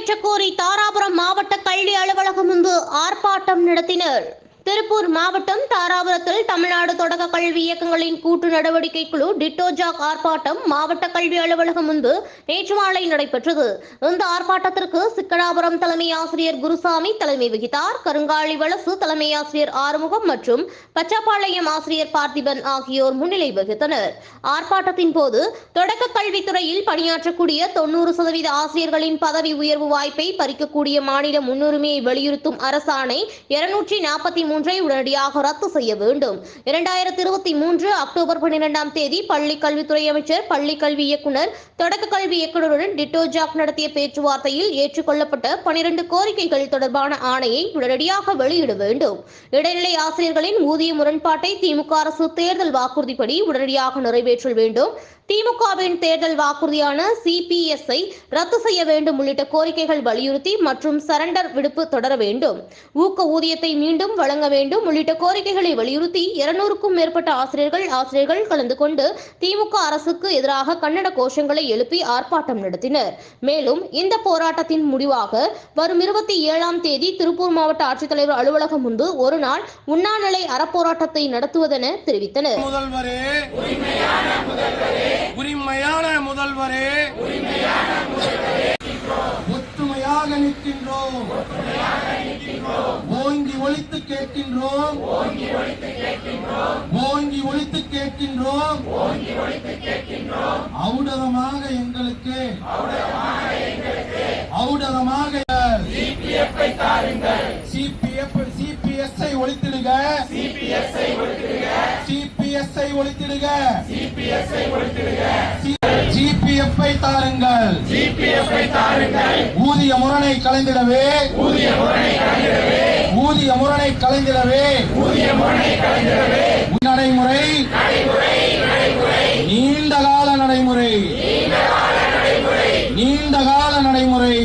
நிறைவேற்ற கோரி தாராபுரம் மாவட்ட கல்வி அலுவலகம் முன்பு ஆர்ப்பாட்டம் நடத்தினர். திருப்பூர் மாவட்டம் தாராபுரத்தில் தமிழ்நாடு தொடக்க கல்வி இயக்கங்களின் கூட்டு நடவடிக்கை குழு டிட்டோஜாக் ஆர்ப்பாட்டம் மாவட்ட கல்வி அலுவலகம் முன்பு நேற்று மாலை நடைபெற்றது. இந்த ஆர்ப்பாட்டத்திற்கு சிக்கடாபுரம் தலைமை ஆசிரியர் குருசாமி தலைமை வகித்தார். கருங்காலி வலசு தலைமை ஆசிரியர் ஆறுமுகம் மற்றும் பச்சப்பாளையம் ஆசிரியர் பார்த்திபன் ஆகியோர் முன்னிலை வகித்தனர். ஆர்ப்பாட்டத்தின் போது தொடக்க கல்வித்துறையில் பணியாற்றக்கூடிய தொன்னூறு சதவீத ஆசிரியர்களின் பதவி உயர்வு வாய்ப்பை பறிக்கக்கூடிய மாநில முன்னுரிமையை வலியுறுத்தும் அரசாணை இருநூற்றி நாற்பத்தி மூன்றை உடனடியாக ரத்து செய்ய வேண்டும். இரண்டாயிரம் இரண்டாயிரத்தி இருபத்தி மூன்று அக்டோபர் பன்னிரெண்டாம் தேதி பள்ளி கல்வித்துறை அமைச்சர் பள்ளி கல்வி இயக்குனர் தொடக்க கல்வி இயக்குநருடன் டிட்டோஜாக் நடத்திய பேச்சுவார்த்தையில் ஏற்றுக்கொள்ளப்பட்ட பனிரெண்டு கோரிக்கைகள் தொடர்பான ஆணையை உடனடியாக வெளியிட வேண்டும். இடைநிலை ஆசிரியர்களின் ஊதிய முரண்பாட்டை திமுக அரசு தேர்தல் வாக்குறுதிப்படி உடனடியாக நிறைவேற்ற வேண்டும். திமுகவின் தேர்தல் வாக்குறுதியான சிபிஎஸ்ஐ ரத்து செய்ய வேண்டும் உள்ளிட்ட கோரிக்கைகள் வலியுறுத்தி மற்றும் சரண்டர் விடுப்பு தொடர வேண்டும். ஊக்க ஊதியத்தை மீண்டும் வழங்க வேண்டும் உள்ளிட்ட கோரிக்கைகளை வலியுறுத்தி இருநூறுக்கும் மேற்பட்ட ஆசிரியர்கள் ஆசிரியர்கள் கலந்து கொண்டு திமுக அரசுக்கு எதிராக கன்னட கோஷங்களை எழுப்பி ஆர்ப்பாட்டம் நடத்தினர். மேலும் இந்த போராட்டத்தின் முடிவாக வரும் இருபத்தி ஏழாம் தேதி திருப்பூர் மாவட்ட ஆட்சித்தலைவர் அலுவலகம் முன்பு ஒரு நாள் உண்ணாநிலை அறப்போராட்டத்தை நடத்துவதென தெரிவித்தனர். உரிமையான முதல்வரே ஒற்றுமையாக நிற்கின்றோம். ஓங்கி ஒழித்து கேட்கின்றோம். ஓங்கி ஒழித்து கேட்கின்றோம். ஔடதமாக எங்களுக்கு. ஔடதமாக சிபிஎஃப் சிபிஎஸ்ஐ ஒழித்திடுக சிபிஎஸ்ஐ ஒழித்திடுக. ஜிபிஎஃப்ஐ தாருங்கள் ஜிபிஎஃப்ஐ தாருங்கள் ஊதிய முரணை கலைந்திடவே ஊதிய முரணை கலைந்திடவே ஊதிய முரணை கலைந்திடவே. ஊதிய முரணை கலைந்திடவே. நடைமுறை நீண்ட நடைமுறை